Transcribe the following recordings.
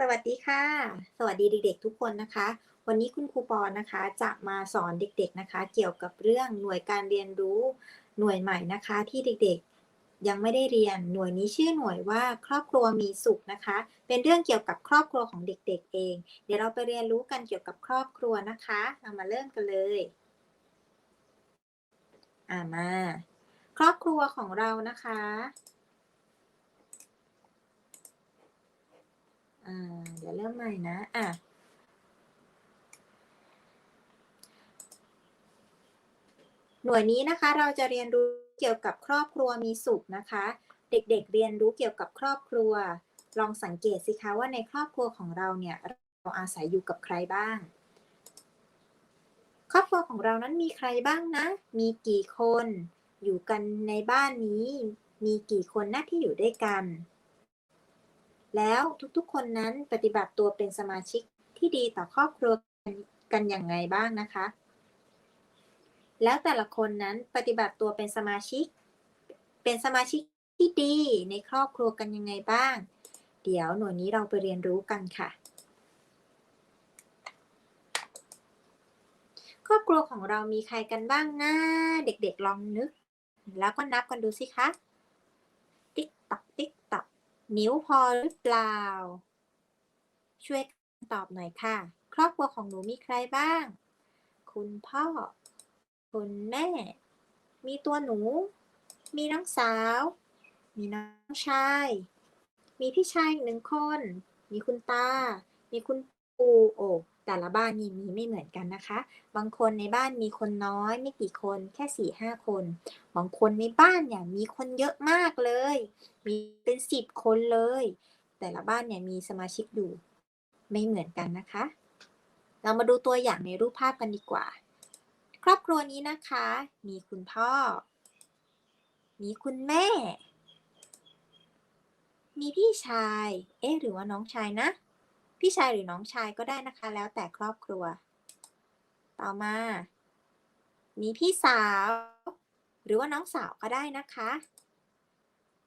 สวัสดีค่ะ สวัสดีเด็กๆทุกคนนะคะ วันนี้คุณครูปอนนะคะจะมาสอนเด็กๆนะคะ เกี่ยวกับเรื่องหน่วยการเรียนรู้หน่วยใหม่นะคะ ที่เด็กๆยังไม่ได้เรียนหน่วยนี้ชื่อหน่วยว่าครอบครัวมีสุขนะคะ เป็นเรื่องเกี่ยวกับครอบครัวของเด็กๆเอง เดี๋ยวเราไปเรียนรู้กันเกี่ยวกับครอบครัวนะคะเรามาเริ่มกันเลยอ่ามา ครอบครัวของเรานะคะ อ่า เดี๋ยวเริ่มใหม่นะ อะ หน่วยนี้นะคะ เราจะเรียนรู้เกี่ยวกับครอบครัวมีสุขนะคะ เด็กๆเรียนรู้เกี่ยวกับครอบครัว ลองสังเกตสิคะว่าในครอบครัวของเราเนี่ย เราอาศัยอยู่กับใครบ้าง ครอบครัวของเรานั้นมีใครบ้างนะ มีกี่คน อยู่กันในบ้านนี้ มีกี่คนหนะที่อยู่ด้วยกัน แล้วทุกๆ คนนั้นปฏิบัติตัวเป็นสมาชิกที่ดีต่อครอบครัวกันอย่างไงบ้างนะคะ แล้วแต่ละคนนั้นปฏิบัติตัวเป็นสมาชิก เป็นสมาชิกที่ดีในครอบครัวกันยังไงบ้าง เดี๋ยวหน่วยนี้เราไปเรียนรู้กันค่ะ ครอบครัวของเรามีใครกันบ้างนะเด็กๆลองนึก แล้วก็นับกันดูสิคะ ติ๊กตักติ๊ก นิ้วพอหรือเปล่า ช่วยตอบหน่อยค่ะ ครอบครัวของหนูมีใครบ้าง คุณพ่อ คุณแม่ มีตัวหนู มีน้องสาว มีน้องชาย มีพี่ชายหนึ่งคน มีคุณตา มีคุณปู่โอ้ แต่ละบ้านนี่มีไม่เหมือนกันนะคะ บางคนในบ้านมีคนน้อย ไม่กี่คนแค่สี่ห้าคน บางคนในบ้านเนี่ยมีคนเยอะมากเลย มีเป็นสิบคนเลย แต่ละบ้านเนี่ยมีสมาชิกอยู่ไม่เหมือนกันนะคะ เรามาดูตัวอย่างในรูปภาพกันดีกว่า ครอบครัวนี้นะคะ มีคุณพ่อ มีคุณแม่ มีพี่ชาย เอ๊ะหรือว่าน้องชายนะ พี่ชายหรือน้องชายก็ได้นะคะ แล้วแต่ครอบครัว ต่อมา มีพี่สาว หรือว่าน้องสาวก็ได้นะคะ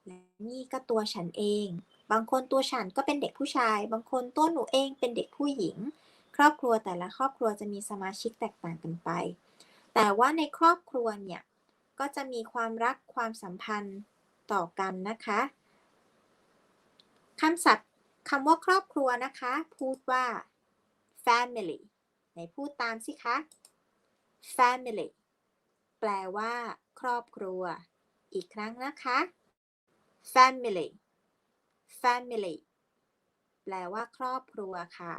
และนี่ก็ตัวฉันเอง บางคนตัวฉันก็เป็นเด็กผู้ชาย บางคนตัวหนูเองเป็นเด็กผู้หญิง ครอบครัวแต่ละครอบครัวจะมีสมาชิกแตกต่างกันไป แต่ว่าในครอบครัวเนี่ยก็จะมีความรักความสัมพันธ์ต่อกันนะคะคำศัพท์ คำว่าครอบครัวนะคะ พูดว่า family ไหนพูดตามสิคะ family แปลว่า ครอบครัว อีกครั้งนะคะ family family แปลว่า ครอบครัวค่ะ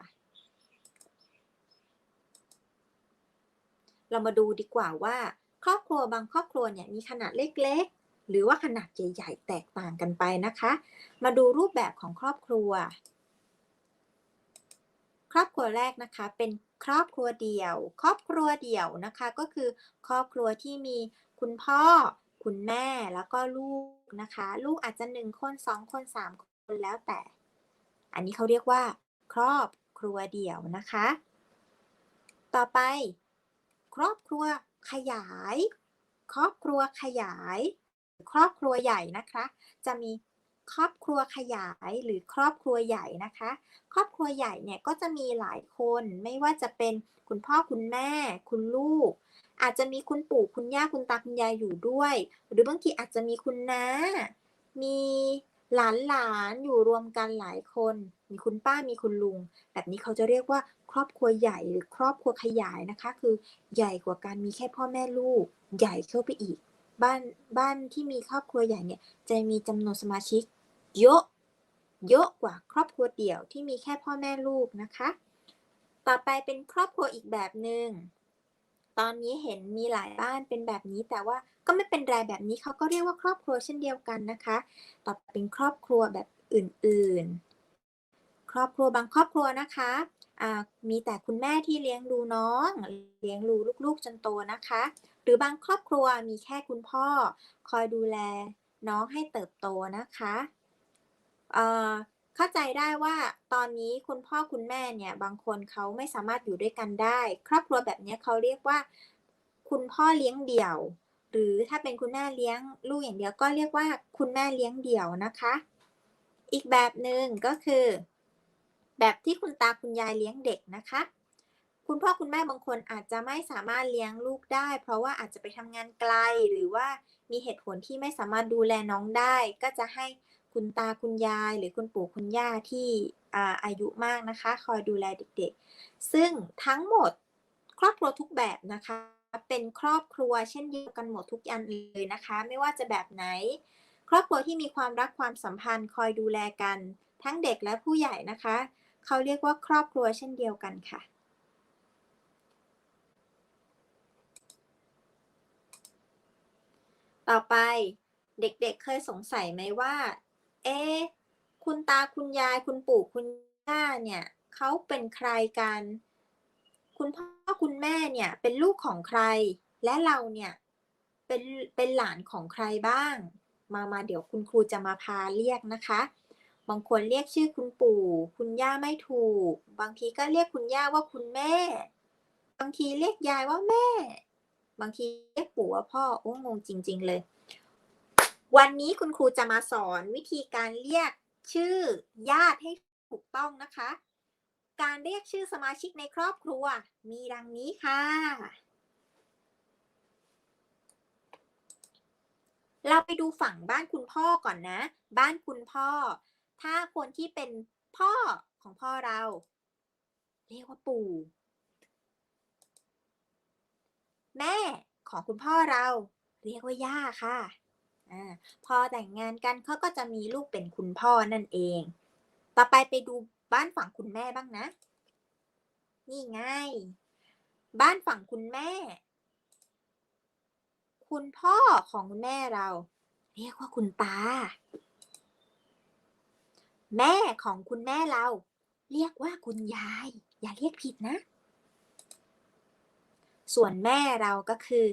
เรามาดูดีกว่าว่า ครอบครัวบางครอบครัวเนี่ยมีขนาดเล็ก หรือว่าขนาดใหญ่ ๆ แตกต่างกันไปนะคะ มาดูรูปแบบของครอบครัว ครอบครัวแรกนะคะเป็นครอบครัวเดี่ยว ครอบครัวเดี่ยวนะคะก็คือครอบครัวที่มีคุณพ่อ คุณแม่แล้วก็ลูกนะคะ ลูกอาจจะหนึ่งคนสองคนสามคนแล้วแต่ อันนี้เขาเรียกว่า ครอบครัวเดี่ยวนะคะ ต่อไป ครอบครัวขยาย ครอบครัวขยาย ครอบครัวใหญ่นะคะ จะมีครอบครัวขยายหรือครอบครัวใหญ่นะคะ ครอบครัวใหญ่เนี่ยก็จะมีหลายคนไม่ว่าจะเป็นคุณพ่อคุณแม่ คุณลูก อาจจะมีคุณปู่คุณย่าคุณตาคุณยายอยู่ด้วย หรือบางทีอาจจะมีคุณน้า มีหลานหลานอยู่รวมกันหลายคน มีคุณป้ามีคุณลุง แบบนี้เขาจะเรียกว่าครอบครัวใหญ่หรือครอบครัวขยายนะคะ คือใหญ่กว่าการมีแค่พ่อแม่ลูก ใหญ่เข้าไปอีก บ้านบ้านที่มีครอบครัวใหญ่เนี่ยจะมีจำนวนสมาชิกเยอะเยอะกว่าครอบครัวเดี่ยวที่มีแค่พ่อแม่ลูกนะคะ ต่อไปเป็นครอบครัวอีกแบบหนึ่งตอนนี้เห็นมีหลายบ้านเป็นแบบนี้ แต่ว่าก็ไม่เป็นไรแบบนี้เขาก็เรียกว่าครอบครัวเช่นเดียวกันนะคะ ต่อไปเป็นครอบครัวแบบอื่นๆ ครอบครัวบางครอบครัวนะคะมีแต่คุณแม่ที่เลี้ยงดูน้อง เลี้ยงดูลูกๆจนโตนะคะ รือบางครอบครัวมีแค่คุณพ่อ คอยดูแลน้องให้เติบโตนะคะเอ่อเข้าใจได้ว่าตอนนี้คุณพ่อคุณแม่เนี่ยบางคนเขาไม่สามารถอยู่ด้วยกันได้ ครอบครัวแบบนี้เขาเรียกว่า คุณพ่อเลี้ยงเดี่ยว หรือถ้าเป็นคุณแม่เลี้ยงลูกอย่างเดียวก็เรียกว่าคุณแม่เลี้ยงเดี่ยวนะคะ อีกแบบหนึ่งก็คือ แบบที่คุณตาคุณยายเลี้ยงเด็กนะคะ คุณพ่อคุณแม่บางคนอาจจะไม่สามารถเลี้ยงลูกได้ เพราะว่าอาจจะไปทำงานไกล หรือว่ามีเหตุผลที่ไม่สามารถดูแลน้องได้ ก็จะให้คุณตาคุณยาย หรือคุณปู่คุณย่าที่อาอายุมากนะคะ คอยดูแลเด็กๆ ซึ่งทั้งหมดครอบครัวทุกแบบนะคะ เป็นครอบครัวเช่นเดียวกันหมดทุกอันเลยนะคะ ไม่ว่าจะแบบไหน ครอบครัวที่มีความรักความสัมพันธ์คอยดูแลกัน ทั้งเด็กและผู้ใหญ่นะคะ เขาเรียกว่าครอบครัวเช่นเดียวกันค่ะ ต่อไปเด็กๆเเคยสงสัยไหมว่า เอ๊ะคุณตาคุณยายคุณปู่คุณย่าเนี่ยเขาเป็นใครกัน คุณพ่อคุณแม่เนี่ยเป็นลูกของใคร และเราเนี่ยเป็นเป็นหลานของใครบ้าง มามาเดี๋ยวคุณครูจะมาพาเรียกนะคะ บางคนเรียกชื่อคุณปู่ คุณย่าไม่ถูก บางทีก็เรียกคุณย่าว่าคุณแม่ บางทีเรียกยายว่าแม่ บางทีเรียกปู่ว่าพ่อโอ้งงจริง ๆ เลย วันนี้คุณครูจะมาสอนวิธีการเรียกชื่อญาติให้ถูกต้องนะคะ การเรียกชื่อสมาชิกในครอบครัว มีดังนี้ค่ะ เราไปดูฝั่งบ้านคุณพ่อก่อนนะ บ้านคุณพ่อ ถ้าคนที่เป็นพ่อของพ่อเรา เรียกว่าปู่ แม่ของคุณพ่อเราเรียกว่าย่าค่ะอพอแต่งงานกันเขาก็จะมีลูกเป็นคุณพ่อนั่นเอง ต่อไปไปดูบ้านฝั่งคุณแม่บ้างนะ นี่ไง บ้านฝั่งคุณแม่ คุณพ่อของคุณแม่เรา เรียกว่าคุณตา แม่ของคุณแม่เรา เรียกว่าคุณยาย อย่าเรียกผิดนะ ส่วนแม่เราก็คือ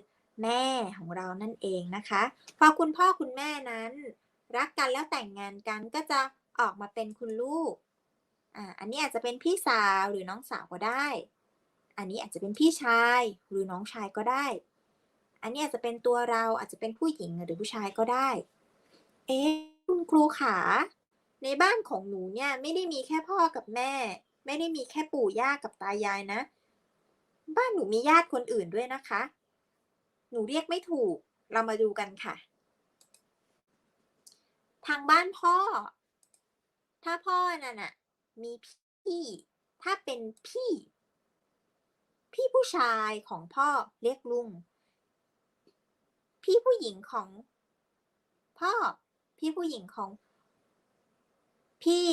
แม่ของเรานั่นเองนะคะ พอคุณพ่อคุณแม่นั้น รักกันแล้วแต่งงานกันก็จะออกมาเป็นคุณลูก อ่า อันนี้อาจจะเป็นพี่สาวหรือน้องสาวก็ได้ อันนี้อาจจะเป็นพี่ชายหรือน้องชายก็ได้ อันนี้อาจจะเป็นตัวเราอาจจะเป็นผู้หญิงหรือผู้ชายก็ได้ เอ๊ะคุณครูขา ในบ้านของหนูเนี่ยไม่ได้มีแค่พ่อกับแม่ ไม่ได้มีแค่ปู่ย่ากับตายายนะ บ้านหนูมีญาติคนอื่นด้วยนะคะ หนูเรียกไม่ถูก เรามาดูกันค่ะ ทางบ้านพ่อ ถ้าพ่อนั่นน่ะ มีพี่ ถ้าเป็นพี่ พี่ผู้ชายของพ่อเรียกลุง พี่ผู้หญิงของ พ่อ พี่ผู้หญิงของ พี่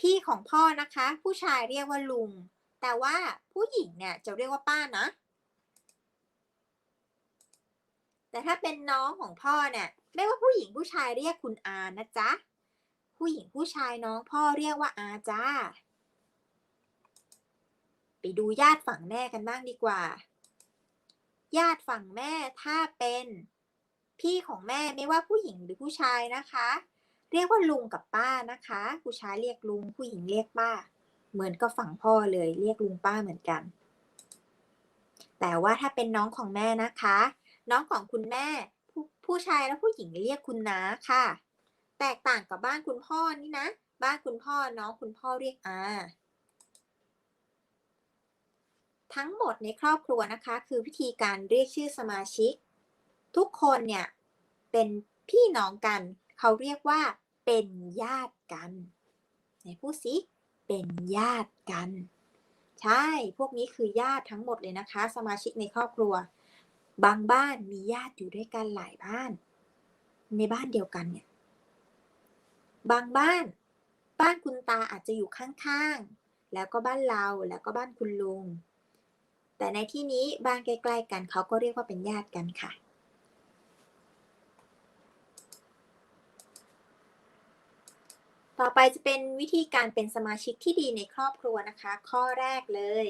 พี่ของพ่อนะคะ ผู้ชายเรียกว่าลุง แต่ว่าผู้หญิงเนี่ยจะเรียกว่าป้านะ แต่ถ้าเป็นน้องของพ่อเนี่ยไม่ว่าผู้หญิงผู้ชายเรียกคุณอานะจ๊ะ ผู้หญิงผู้ชายน้องพ่อเรียกว่าอาจ้า ไปดูญาติฝั่งแม่กันบ้างดีกว่า ญาติฝั่งแม่ถ้าเป็นพี่ของแม่ไม่ว่าผู้หญิงหรือผู้ชายนะคะ เรียกว่าลุงกับป้านะคะ ผู้ชายเรียกลุงผู้หญิงเรียกป้า เหมือนกับฝั่งพ่อเลยเรียกลุงป้าเหมือนกัน แต่ว่าถ้าเป็นน้องของแม่นะคะ น้องของคุณแม่ผู้ผู้ชายและผู้หญิงเรียกคุณน้าค่ะ แตกต่างกับบ้านคุณพ่อนี่นะ บ้านคุณพ่อน้องคุณพ่อเรียกอาทั้งหมดในครอบครัวนะคะคือวิธีการเรียกชื่อสมาชิก ทุกคนเนี่ยเป็นพี่น้องกัน เขาเรียกว่าเป็นญาติกันไหนพูดสิ เป็นญาติกัน ใช่ พวกนี้คือญาติทั้งหมดเลยนะคะ สมาชิกในครอบครัว บางบ้านมีญาติอยู่ด้วยกันหลายบ้าน ในบ้านเดียวกันเนี่ย บางบ้าน บ้านคุณตาอาจจะอยู่ข้างๆ แล้วก็บ้านเราแล้วก็บ้านคุณลุง แต่ในที่นี้บ้านใกล้ๆกันเขาก็เรียกว่าเป็นญาติกันค่ะ ต่อไปจะเป็นวิธีการเป็นสมาชิกที่ดีในครอบครัวนะคะ ข้อแรกเลย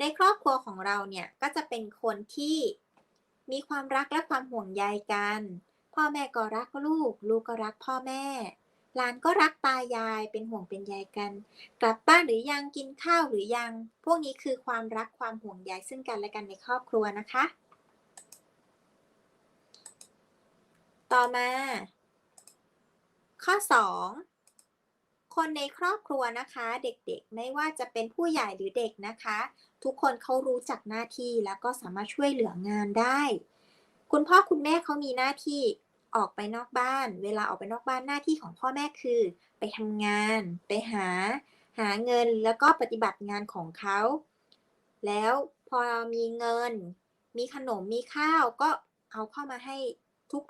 ในครอบครัวของเราเนี่ยก็จะเป็นคนที่มีความรักและความห่วงใยกัน พ่อแม่ก็รักลูก ลูกก็รักพ่อแม่หลานก็รักตายายเป็นห่วงเป็นใยกัน กลับบ้านหรือยังกินข้าวหรือยัง พวกนี้คือความรักความห่วงใยซึ่งกันและกันในครอบครัวนะคะ ต่อมา ข้อ 2 คนในครอบครัวนะคะ เด็กๆ ไม่ว่าจะเป็นผู้ใหญ่หรือเด็กนะคะ ทุกคนเขารู้จักหน้าที่แล้วก็สามารถช่วยเหลืองานได้ คุณพ่อคุณแม่เขามีหน้าที่ออกไปนอกบ้าน เวลาออกไปนอกบ้านหน้าที่ของพ่อแม่คือ ไปทำงาน ไปหา หาเงินแล้วก็ปฏิบัติงานของเขา แล้วพอมีเงิน มีขนมมีข้าวก็เอาเข้ามาให้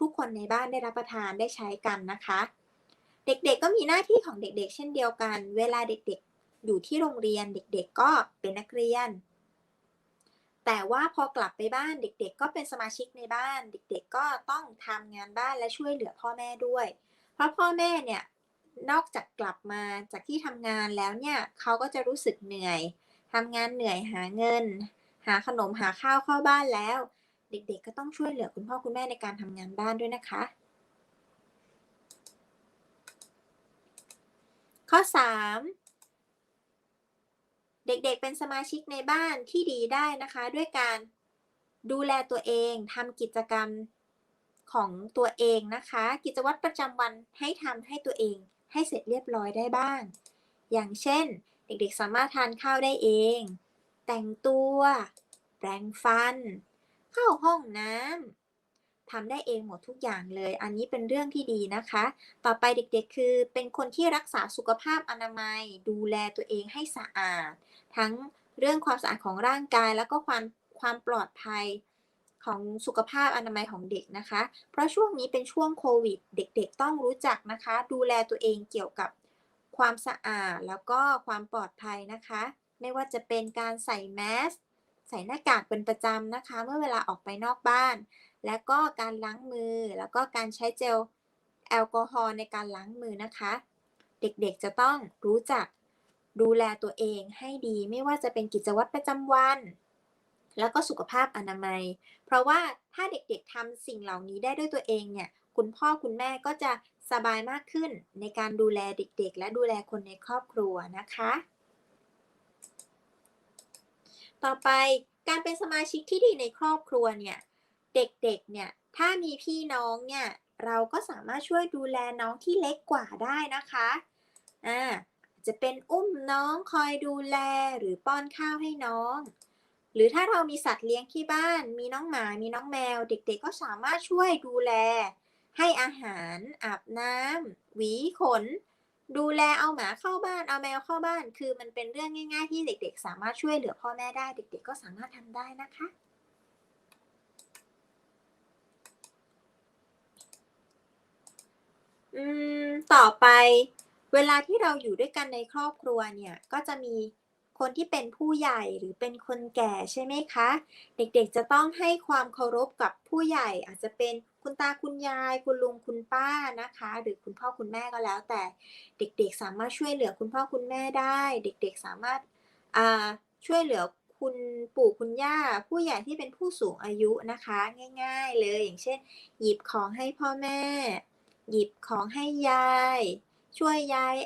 ทุกๆคนในบ้านได้รับประทานได้ใช้กันนะคะ เด็กๆก็มีหน้าที่ของเด็กๆ เช่นเดียวกัน เวลาเด็กๆ อยู่ที่โรงเรียนเด็กๆ ก็เป็นนักเรียน แต่ว่าพอกลับไปบ้านเด็กๆ ก็เป็นสมาชิกในบ้าน เด็กๆ ก็ต้องทำงานบ้านและช่วยเหลือพ่อแม่ด้วย เพราะพ่อแม่เนี่ยนอกจากกลับมาจากที่ทำงานแล้วเนี่ยเขาก็จะรู้สึกเหนื่อยทำงานเหนื่อยหาเงิน หาขนมหาข้าวเข้าบ้านแล้ว เด็กๆ ก็ต้องช่วยเหลือคุณพ่อคุณแม่ในการทำงานบ้านด้วยนะคะ ข้อ 3 เด็กๆเป็นสมาชิกในบ้านที่ดีได้นะคะ ด้วยการดูแลตัวเองทำกิจกรรมของตัวเองนะคะ กิจวัตรประจำวันให้ทำให้ตัวเองให้เสร็จเรียบร้อยได้บ้าง อย่างเช่น เด็กๆสามารถทานข้าวได้เอง แต่งตัว แปรงฟัน เข้าห้องน้ำ ทำได้เองหมดทุกอย่างเลย อันนี้เป็นเรื่องที่ดีนะคะ ต่อไปเด็กๆ คือเป็นคนที่รักษาสุขภาพอนามัย ดูแลตัวเองให้สะอาด ทั้งเรื่องความสะอาดของร่างกาย แล้วก็ความความปลอดภัยของสุขภาพอนามัยของเด็กนะคะ เพราะช่วงนี้เป็นช่วงโควิด เด็กๆ ต้องรู้จักนะคะ ดูแลตัวเองเกี่ยวกับความสะอาดแล้วก็ความปลอดภัยนะคะ ไม่ว่าจะเป็นการใส่แมสใส่หน้ากากเป็นประจำนะคะ เมื่อเวลาออกไปนอกบ้าน และก็การล้างมือ แล้วก็การใช้เจลแอลกอฮอล์ในการล้างมือนะคะ เด็กๆจะต้องรู้จักดูแลตัวเองให้ดีไม่ว่าจะเป็นกิจวัตรประจำวัน แล้วก็สุขภาพอนามัย เพราะว่าถ้าเด็กๆทำสิ่งเหล่านี้ได้ด้วยตัวเองเนี่ยคุณพ่อคุณแม่ก็จะสบายมากขึ้นในการดูแลเด็กๆ และดูแลคนในครอบครัวนะคะ ต่อไปการเป็นสมาชิกที่ดีในครอบครัวเนี่ย เด็กๆเนี่ยถ้ามีพี่น้องเนี่ยเราก็สามารถช่วยดูแลน้องที่เล็กกว่าได้นะคะอ่าจะเป็นอุ้มน้องคอยดูแลหรือป้อนข้าวให้น้อง หรือถ้าเรามีสัตว์เลี้ยงที่บ้าน มีน้องหมามีน้องแมว เด็กๆ ก็สามารถช่วยดูแล ให้อาหาร อาบน้ำหวีขน ดูแลเอาหมาเข้าบ้านเอาแมวเข้าบ้าน คือมันเป็นเรื่องง่าย ๆ ที่เด็ก ๆ สามารถช่วยเหลือพ่อแม่ได้ เด็ก ๆ ก็สามารถทำได้นะคะ อืม ต่อไป เวลาที่เราอยู่ด้วยกันในครอบครัวเนี่ย ก็จะมีคนที่เป็นผู้ใหญ่หรือเป็นคนแก่ใช่ไหมคะ เด็กๆจะต้องให้ความเคารพกับผู้ใหญ่ อาจจะเป็นคุณตาคุณยาย คุณลุงคุณป้านะคะ หรือคุณพ่อคุณแม่ก็แล้ว แต่เด็กๆสามารถช่วยเหลือคุณพ่อคุณแม่ได้ เด็กๆสามารถช่วยเหลือคุณปู่คุณย่า ผู้ใหญ่ที่เป็นผู้สูงอายุนะคะ ง่าย ๆ เลยอย่างเช่น หยิบของให้พ่อแม่ หยิบของให้ยาย ช่วยยาย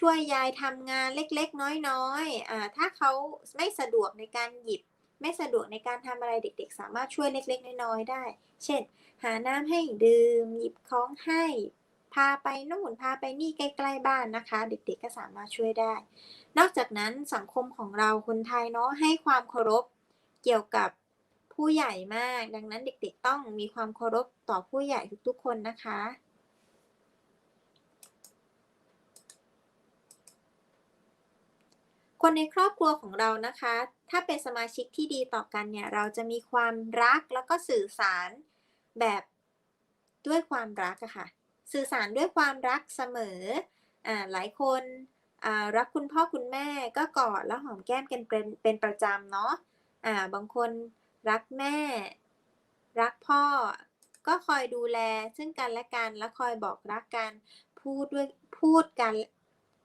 ช่วยยายทำงานเล็กๆ น้อยๆอ่าถ้าเขาไม่สะดวกในการหยิบ ไม่สะดวกในการทำอะไรเด็ก ๆ สามารถช่วยเล็ก ๆ น้อยๆได้ เช่น หาน้ำให้ดื่ม หยิบของให้พาไปนู่นพาไปนี่ใกล้ๆบ้านนะคะ เด็กๆก็สามารถช่วยได้ นอกจากนั้นสังคมของเราคนไทยเนาะให้ความเคารพเกี่ยวกับผู้ใหญ่มาก ดังนั้นเด็กๆต้องมีความเคารพต่อผู้ใหญ่ทุกๆคนนะคะ คนในครอบครัวของเรานะคะ ถ้าเป็นสมาชิกที่ดีต่อกันเนี่ย เราจะมีความรักแล้วก็สื่อสารแบบด้วยความรักอะค่ะ สื่อสารด้วยความรักเสมออ่าหลายคนอ่ารักคุณพ่อคุณแม่ก็กอดแล้วหอมแก้มกันเป็นเป็นประจำเนาะอ่าบางคนรักแม่ รักพ่อ ก็คอยดูแลซึ่งกันและกัน และคอยบอกรักกัน พูดด้วยพูดกัน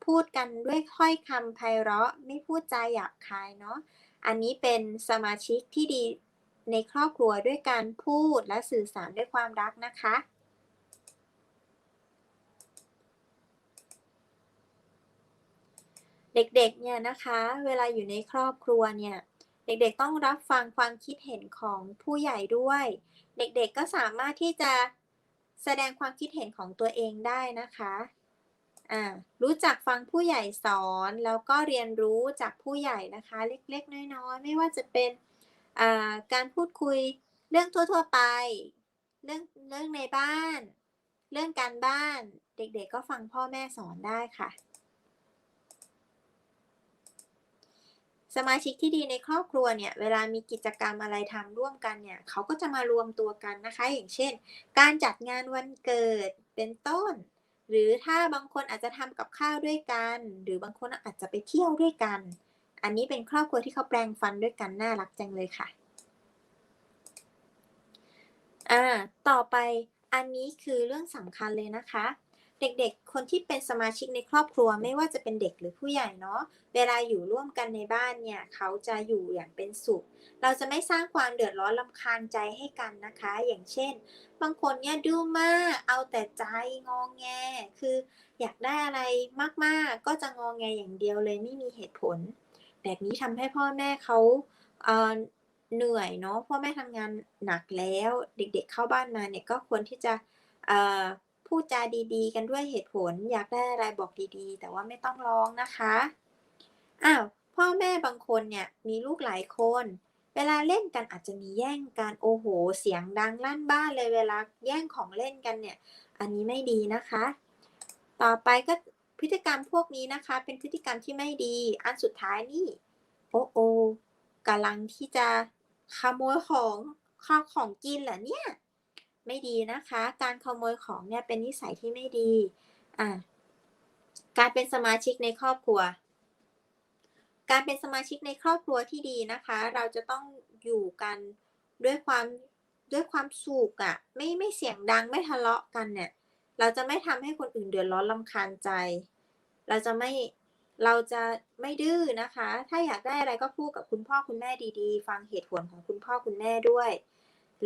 พูดกันด้วยถ้อยคำไพเราะ ไม่พูดจาหยาบคายเนาะ อันนี้เป็นสมาชิกที่ดีในครอบครัวด้วยการพูดและสื่อสารด้วยความรักนะคะ เด็กๆ เนี่ยนะคะ เวลาอยู่ในครอบครัวเนี่ย เด็กๆ ต้องรับฟังความคิดเห็นของผู้ใหญ่ด้วย เด็กๆ ก็สามารถที่จะแสดงความคิดเห็นของตัวเองได้นะคะ อ่ารู้จักฟังผู้ใหญ่สอนแล้วก็เรียนรู้จากผู้ใหญ่นะคะ เล็กๆ น้อยๆ ไม่ว่าจะเป็นอ่าการพูดคุยเรื่องทั่วๆไป เรื่องเรื่องในบ้าน เรื่องการบ้านเด็กๆ ก็ฟังพ่อแม่สอนได้ค่ะ สมาชิกที่ดีในครอบครัวเนี่ย เวลามีกิจกรรมอะไรทำร่วมกันเนี่ย เขาก็จะมารวมตัวกันนะคะ อย่างเช่น การจัดงานวันเกิดเป็นต้น หรือถ้าบางคนอาจจะทำกับข้าวด้วยกัน หรือบางคนอาจจะไปเที่ยวด้วยกัน อันนี้เป็นครอบครัวที่เขาแปลงฟันด้วยกันน่ารักจังเลยค่ะอ่าต่อไปอันนี้คือเรื่องสำคัญเลยนะคะ เด็กๆ คนที่เป็นสมาชิกในครอบครัวไม่ว่าจะเป็นเด็กหรือผู้ใหญ่เนาะ เวลาอยู่ร่วมกันในบ้านเนี่ย เขาจะอยู่อย่างเป็นสุข เราจะไม่สร้างความเดือดร้อนลำคาญใจให้กันนะคะ อย่างเช่น บางคนเนี่ยดื้อมาก เอาแต่ใจงองแง คืออยากได้อะไรมากๆ ก็จะงองแงอย่างเดียวเลยไม่มีเหตุผล แบบนี้ทำให้พ่อแม่เขาเเหนื่อยเนาะ พ่อแม่ทำงานหนักแล้ว เด็กๆ เข้าบ้านมาเนี่ยก็ควรที่จะ พูดจาดีๆ กันด้วยเหตุผล อยากได้อะไรบอกดีๆ แต่ว่าไม่ต้องร้องนะคะอ้าวพ่อแม่บางคนเนี่ยมีลูกหลายคน เวลาเล่นกันอาจจะมีแย่งกันโอ้โฮเสียงดังลั่นบ้านเลยเวลาแย่งของเล่นกันเนี่ย อันนี้ไม่ดีนะคะ ต่อไปก็พฤติกรรมพวกนี้นะคะ เป็นพฤติกรรมที่ไม่ดี อันสุดท้ายนี่โอ้โอกำลังที่จะขโมยของข้าวของกินเหรอเนี่ย ไม่ดีนะคะ การขโมยของเนี่ยเป็นนิสัยที่ไม่ดีอ่าการเป็นสมาชิกในครอบครัว การเป็นสมาชิกในครอบครัวที่ดีนะคะ เราจะต้องอยู่กันด้วยความด้วยความสุขอะไม่ไม่เสียงดังไม่ทะเลาะกันเนี่ย เราจะไม่ทำให้คนอื่นเดือดร้อนรำคาญใจ เราจะไม่เราจะไม่ดื้อนะคะ ถ้าอยากได้อะไรก็พูดกับคุณพ่อคุณแม่ดีๆ ฟังเหตุผลของคุณพ่อคุณแม่ด้วย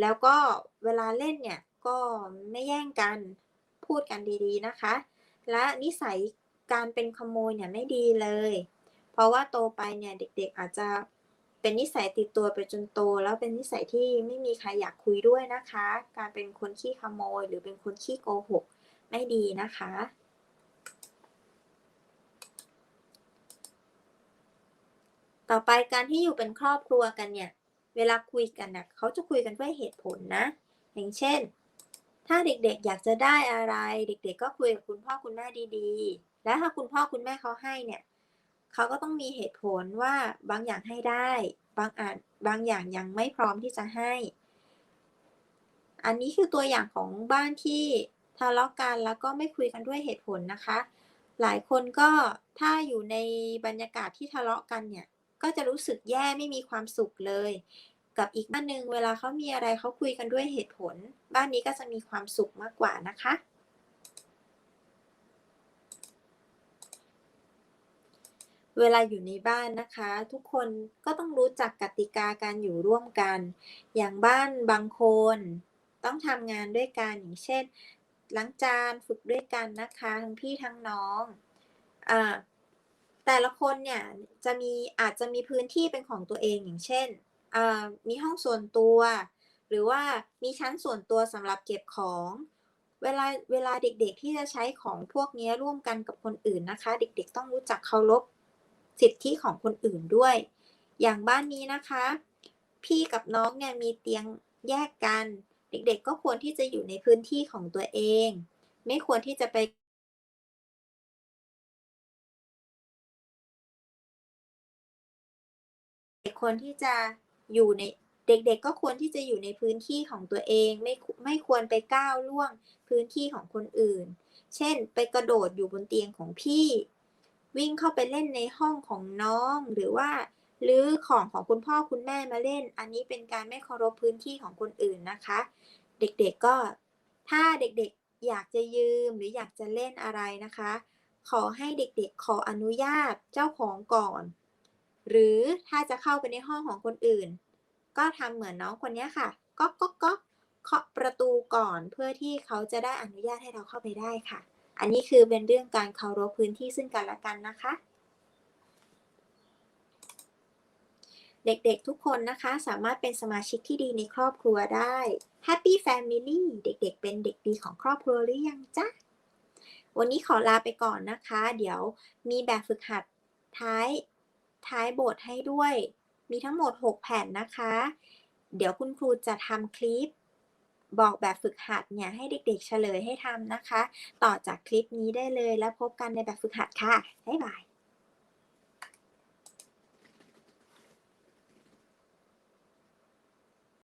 แล้วก็เวลาเล่นเนี่ยก็ไม่แย่งกันพูดกันดีๆนะคะ และนิสัยการเป็นขโมยเนี่ยไม่ดีเลย เพราะว่าโตไปเนี่ยเด็กๆอาจจะเป็นนิสัยติดตัวไปจนโต แล้วเป็นนิสัยที่ไม่มีใครอยากคุยด้วยนะคะ การเป็นคนขี้ขโมย หรือเป็นคนขี้โกหกไม่ดีนะคะ ต่อไปการที่อยู่เป็นครอบครัวกันเนี่ย เวลาคุยกันน่ะเขาจะคุยกันด้วยเหตุผลนะ อย่างเช่น ถ้าเด็กๆอยากจะได้อะไร เด็กๆ ก็คุยกับคุณพ่อคุณแม่ดีๆ และถ้าคุณพ่อคุณแม่เขาให้เนี่ยเขาก็ต้องมีเหตุผลว่าบางอย่างให้ได้ บางอาจบางอย่างยังไม่พร้อมที่จะให้ อันนี้คือตัวอย่างของบ้านที่ทะเลาะกันแล้วก็ไม่คุยกันด้วยเหตุผลนะคะ หลายคนก็ถ้าอยู่ในบรรยากาศที่ทะเลาะกันเนี่ย ก็จะรู้สึกแย่ไม่มีความสุขเลย กับอีกบ้านหนึ่งเวลาเขามีอะไรเขาคุยกันด้วยเหตุผล บ้านนี้ก็จะมีความสุขมากกว่านะคะ เวลาอยู่ในบ้านนะคะ ทุกคนก็ต้องรู้จักกติกาการอยู่ร่วมกัน อย่างบ้านบางคนต้องทำงานด้วยกันอย่างเช่นล้างจานฝึกด้วยกันนะคะ ทั้งพี่ทั้งน้องอ่า แต่ละคนเนี่ยจะมีอาจจะมีพื้นที่เป็นของตัวเองอย่างเช่น มีห้องส่วนตัว หรือว่ามีชั้นส่วนตัวสำหรับเก็บของ เวลาเวลาเด็กๆที่จะใช้ของพวกนี้ร่วมกันกับคนอื่นนะคะ เด็กๆต้องรู้จักเคารพสิทธิของคนอื่นด้วย อย่างบ้านนี้นะคะ พี่กับน้องเนี่ยมีเตียงแยกกัน เด็กๆก็ควรที่จะอยู่ในพื้นที่ของตัวเอง ไม่ควรที่จะไป ควรที่จะอยู่ในเด็กๆ ก็ควรที่จะอยู่ในพื้นที่ของตัวเอง ไม่ไม่ควรไปก้าวล่วงพื้นที่ของคนอื่น เช่น ไปกระโดดอยู่บนเตียงของพี่ วิ่งเข้าไปเล่นในห้องของน้องหรือว่ารื้อของของคุณพ่อคุณแม่มาเล่น อันนี้เป็นการไม่เคารพพื้นที่ของคนอื่นนะคะ เด็กๆก็ถ้าเด็กๆอยากจะยืมหรืออยากจะเล่นอะไรนะคะ ขอให้เด็กๆขออนุญาตเจ้าของก่อน หรือถ้าจะเข้าไปในห้องของคนอื่น ก็ทำเหมือนน้องคนนี้ค่ะก๊อกก๊อกก๊อกเคาะประตูก่อนเพื่อที่เขาจะได้อนุญาตให้เราเข้าไปได้ค่ะ อันนี้คือเป็นเรื่องการเคารพพื้นที่ซึ่งกันและกันนะคะ เด็กๆทุกคนนะคะสามารถเป็นสมาชิกที่ดีในครอบครัวได้ Happy Family เด็กๆ เป็นเด็กดีของครอบครัวหรือยังจ๊ะ วันนี้ขอลาไปก่อนนะคะ เดี๋ยวมีแบบฝึกหัดท้าย ท้ายบทให้ด้วย มีทั้งหมด 6 แผ่นนะคะ เดี๋ยวคุณครูจะทำคลิป บอกแบบฝึกหัดเนี่ยให้เด็กๆเฉลยให้ทำนะคะ ต่อจากคลิปนี้ได้เลยแล้วพบกันในแบบฝึกหัดค่ะ บ๊ายบาย